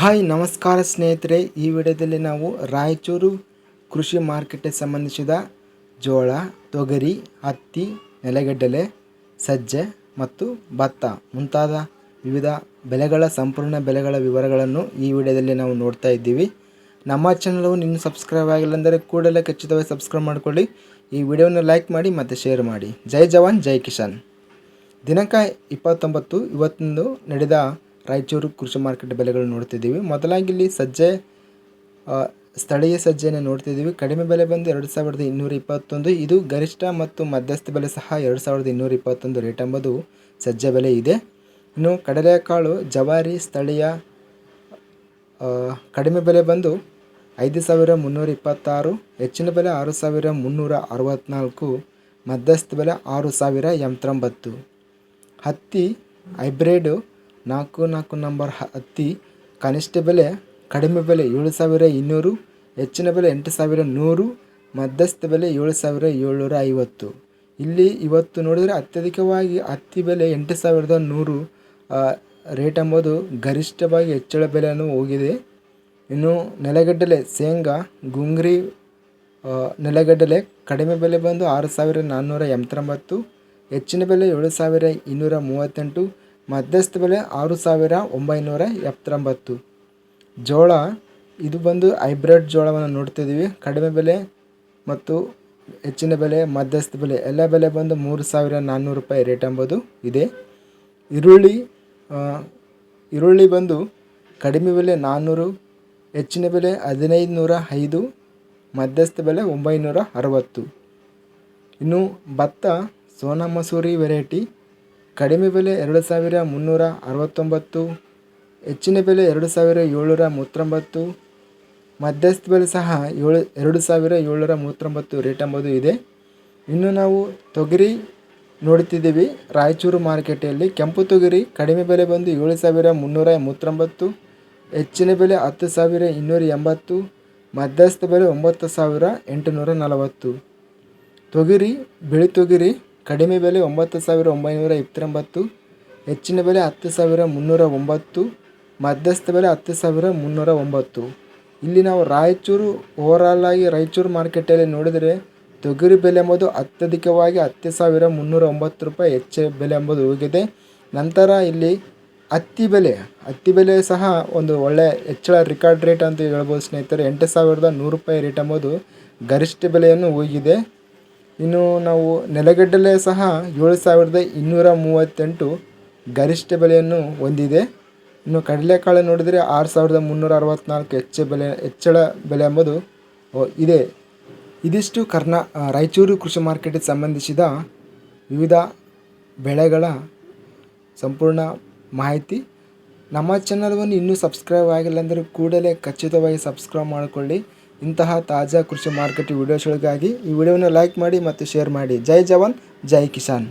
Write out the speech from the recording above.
Hi, ನಮಸ್ಕಾರ ಸ್ನೇಹಿತರೆ. ಈ ವಿಡಿಯೋದಲ್ಲಿ ನಾವು ರಾಯಚೂರು ಕೃಷಿ ಮಾರ್ಕೆಟ್ಗೆ ಸಂಬಂಧಿಸಿದ ಜೋಳ, ತೊಗರಿ, ಹತ್ತಿ, ನೆಲಗಡಲೆ, ಸಜ್ಜೆ ಮತ್ತು ಭತ್ತ ಮುಂತಾದ ವಿವಿಧ ಬೆಳೆಗಳ, ಸಂಪೂರ್ಣ ಬೆಲೆಗಳ ವಿವರಗಳನ್ನು ಈ ವಿಡಿಯೋದಲ್ಲಿ ನಾವು ನೋಡ್ತಾ ಇದ್ದೀವಿ. ನಮ್ಮ ಚಾನಲು ಇನ್ನೂ ಸಬ್ಸ್ಕ್ರೈಬ್ ಆಗಿಲ್ಲ ಅಂದರೆ ಕೂಡಲೇ ಖಚಿತವಾಗಿ ಸಬ್ಸ್ಕ್ರೈಬ್ ಮಾಡಿಕೊಳ್ಳಿ. ಈ ವಿಡಿಯೋನ ಲೈಕ್ ಮಾಡಿ ಮತ್ತು ಶೇರ್ ಮಾಡಿ. ಜೈ ಜವಾನ್, ಜೈ ಕಿಶಾನ್ ದಿನಾಂಕ ಇಪ್ಪತ್ತೊಂಬತ್ತು, ಇವತ್ತೊಂದು ನಡೆದ ರಾಯಚೂರು ಕೃಷಿ ಮಾರ್ಕೆಟ್ ಬೆಲೆಗಳು ನೋಡ್ತಿದ್ದೀವಿ. ಮೊದಲಾಗಿ ಇಲ್ಲಿ ಸಜ್ಜೆ ಸ್ಥಳೀಯ ಸಜ್ಜೆಯನ್ನು ನೋಡ್ತಿದ್ದೀವಿ. ಕಡಿಮೆ ಬೆಲೆ ಬಂದು ಎರಡು ಸಾವಿರದ ಇನ್ನೂರ ಇಪ್ಪತ್ತೊಂದು. ಇದು ಗರಿಷ್ಠ ಮತ್ತು ಮಧ್ಯಸ್ಥ ಬೆಲೆ ಸಹ ಎರಡು ಸಾವಿರದ ಇನ್ನೂರ ಇಪ್ಪತ್ತೊಂದು ರೇಟ್ ಎಂಬುದು ಸಜ್ಜೆ ಬೆಲೆ ಇದೆ. ಇನ್ನು ಕಡಲೆಕಾಳು ಜವಾರಿ ಸ್ಥಳೀಯ ಕಡಿಮೆ ಬೆಲೆ ಬಂದು ಐದು ಸಾವಿರ ಮುನ್ನೂರ ಇಪ್ಪತ್ತಾರು, ಹೆಚ್ಚಿನ ಬೆಲೆ ಆರು ಸಾವಿರ ಮುನ್ನೂರ ಅರವತ್ತ್ನಾಲ್ಕು ಮಧ್ಯಸ್ಥ ಬೆಲೆ ಆರು ಸಾವಿರ ಎಂಬತ್ತೊಂಬತ್ತು. ಹತ್ತಿ, ಹೈಬ್ರಿಡು ನಾಲ್ಕು ನಾಲ್ಕು ನಂಬರ್ ಹತ್ತಿ ಕನಿಷ್ಠ ಬೆಲೆ ಕಡಿಮೆ ಬೆಲೆ ಏಳು ಸಾವಿರ ಇನ್ನೂರು, ಹೆಚ್ಚಿನ ಬೆಲೆ ಎಂಟು ಸಾವಿರ ನೂರು, ಮಧ್ಯಸ್ಥ ಬೆಲೆ ಏಳು ಸಾವಿರ ಏಳ್ನೂರ ಐವತ್ತು. ಇಲ್ಲಿ ಇವತ್ತು ನೋಡಿದರೆ ಅತ್ಯಧಿಕವಾಗಿ ಹತ್ತಿ ಬೆಲೆ ಎಂಟು ಸಾವಿರದ ನೂರು ರೇಟ್ ಎಂಬುದು ಗರಿಷ್ಠವಾಗಿ ಹೆಚ್ಚಳ ಬೆಲೆಯನ್ನು ಹೋಗಿದೆ. ಇನ್ನು ನೆಲಗಡಲೆ, ಶೇಂಗಾ, ಗುಂಗ್ರಿ ನೆಲಗಡಲೆ ಕಡಿಮೆ ಬೆಲೆ ಬಂದು ಆರು ಸಾವಿರ ನಾನ್ನೂರ ಎಂಬತ್ತೊಂಬತ್ತು, ಹೆಚ್ಚಿನ ಬೆಲೆ ಏಳು ಸಾವಿರ ಇನ್ನೂರ ಮೂವತ್ತೆಂಟು ಮಧ್ಯಸ್ಥ ಬೆಲೆ ಆರು ಸಾವಿರ ಒಂಬೈನೂರ ಎಪ್ಪತ್ತೊಂಬತ್ತು. ಜೋಳ, ಇದು ಬಂದು ಹೈಬ್ರಿಡ್ ಜೋಳವನ್ನು ನೋಡ್ತಿದ್ದೀವಿ. ಕಡಿಮೆ ಬೆಲೆ ಮತ್ತು ಹೆಚ್ಚಿನ ಬೆಲೆ ಮಧ್ಯಸ್ಥ ಬೆಲೆ ಎಲ್ಲ ಬೆಲೆ ಬಂದು ಮೂರು ಸಾವಿರ ನಾನ್ನೂರು ರೂಪಾಯಿ ರೇಟ್ ಎಂಬುದು ಇದೆ. ಈರುಳ್ಳಿ ಈರುಳ್ಳಿ ಬಂದು ಕಡಿಮೆ ಬೆಲೆ ನಾನ್ನೂರು, ಹೆಚ್ಚಿನ ಬೆಲೆ ಹದಿನೈದು ನೂರ ಐದು ಮಧ್ಯಸ್ಥ ಬೆಲೆ ಒಂಬೈನೂರ ಅರವತ್ತು ಇನ್ನು ಭತ್ತ, ಸೋನಾ ಮಸೂರಿ ವೆರೈಟಿ ಕಡಿಮೆ ಬೆಲೆ ಎರಡು ಸಾವಿರ ಮುನ್ನೂರ ಅರವತ್ತೊಂಬತ್ತು, ಹೆಚ್ಚಿನ ಬೆಲೆ ಎರಡು ಸಾವಿರ ಏಳ್ನೂರ ಮೂವತ್ತೊಂಬತ್ತು, ಮಧ್ಯಸ್ಥ ಬೆಲೆ ಸಹ ಏಳು, ಎರಡು ಸಾವಿರ ಏಳ್ನೂರ ಮೂವತ್ತೊಂಬತ್ತು ರೇಟ್ ಎಂಬುದು ಇದೆ. ಇನ್ನು ನಾವು ತೊಗರಿ ನೋಡ್ತಿದ್ದೀವಿ ರಾಯಚೂರು ಮಾರ್ಕೆಟಲ್ಲಿ ಕೆಂಪು ತೊಗರಿ ಕಡಿಮೆ ಬೆಲೆ ಬಂದು ಏಳು ಸಾವಿರ ಮುನ್ನೂರ ಮೂವತ್ತೊಂಬತ್ತು, ಹೆಚ್ಚಿನ ಬೆಲೆ ಹತ್ತು ಸಾವಿರ ಇನ್ನೂರ ಎಂಬತ್ತು, ಮಧ್ಯಸ್ಥ ಬೆಲೆ ಒಂಬತ್ತು ಸಾವಿರ ಎಂಟುನೂರ ನಲವತ್ತು. ತೊಗರಿ, ಬಿಳಿ ತೊಗರಿ ಕಡಿಮೆ ಬೆಲೆ ಒಂಬತ್ತು ಸಾವಿರ ಒಂಬೈನೂರ ಇಪ್ಪತ್ತೊಂಬತ್ತು, ಹೆಚ್ಚಿನ ಬೆಲೆ ಹತ್ತು ಸಾವಿರ ಮುನ್ನೂರ ಒಂಬತ್ತು, ಮಧ್ಯಸ್ಥ ಬೆಲೆ ಹತ್ತು ಸಾವಿರ ಮುನ್ನೂರ ಒಂಬತ್ತು. ಇಲ್ಲಿ ನಾವು ರಾಯಚೂರು ಓವರಾಲ್ ಆಗಿ ರಾಯಚೂರು ಮಾರ್ಕೆಟಲ್ಲಿ ನೋಡಿದರೆ ತೊಗರಿ ಬೆಲೆ ಎಂಬುದು ಅತ್ಯಧಿಕವಾಗಿ ಹತ್ತು ಸಾವಿರ ಮುನ್ನೂರ ಒಂಬತ್ತು ರೂಪಾಯಿ ಹೆಚ್ಚು ಬೆಲೆ ಎಂಬುದು ಹೋಗಿದೆ. ನಂತರ ಇಲ್ಲಿ ಹತ್ತಿ ಬೆಲೆ ಹತ್ತಿ ಬೆಲೆ ಸಹ ಒಂದು ಒಳ್ಳೆ ಹೆಚ್ಚಳ ರಿಕಾರ್ಡ್ ರೇಟ್ ಅಂತ ಹೇಳ್ಬೋದು ಸ್ನೇಹಿತರೆ. ಎಂಟು ಸಾವಿರದ ನೂರು ರೂಪಾಯಿ ರೇಟ್ ಎಂಬುದು ಗರಿಷ್ಠ ಬೆಲೆಯನ್ನು ಹೋಗಿದೆ. ಇನ್ನು ನಾವು ನೆಲಗಡಲೆ ಸಹ ಏಳು ಸಾವಿರದ ಇನ್ನೂರ ಮೂವತ್ತೆಂಟು ಗರಿಷ್ಠ ಬೆಲೆಯನ್ನು ಹೊಂದಿದೆ. ಇನ್ನು ಕಡಲೆಕಾಳು ನೋಡಿದರೆ ಆರು ಸಾವಿರದ ಮುನ್ನೂರ ಅರವತ್ತ್ನಾಲ್ಕು ಹೆಚ್ಚು ಬೆಲೆ, ಹೆಚ್ಚಳ ಬೆಲೆ ಎಂಬುದು ಇದೆ. ಇದಿಷ್ಟು ಕರ್ನಾ ರಾಯಚೂರು ಕೃಷಿ ಮಾರ್ಕೆಟಿಗೆ ಸಂಬಂಧಿಸಿದ ವಿವಿಧ ಬೆಳೆಗಳ ಸಂಪೂರ್ಣ ಮಾಹಿತಿ. ನಮ್ಮ ಚಾನಲ್ವನ್ನು ಇನ್ನೂ ಸಬ್ಸ್ಕ್ರೈಬ್ ಆಗಿಲ್ಲ ಅಂದರೆ ಕೂಡಲೇ ಖಚಿತವಾಗಿ ಸಬ್ಸ್ಕ್ರೈಬ್ ಮಾಡಿಕೊಳ್ಳಿ. ಇಂತಹ ತಾಜಾ ಕೃಷಿ ಮಾರುಕಟ್ಟೆ ವಿಡಿಯೋಸ್ಗಳಿಗಾಗಿ ಈ ವಿಡಿಯೋವನ್ನು ಲೈಕ್ ಮಾಡಿ ಮತ್ತು ಶೇರ್ ಮಾಡಿ. ಜೈ ಜವಾನ್, ಜೈ ಕಿಸಾನ್.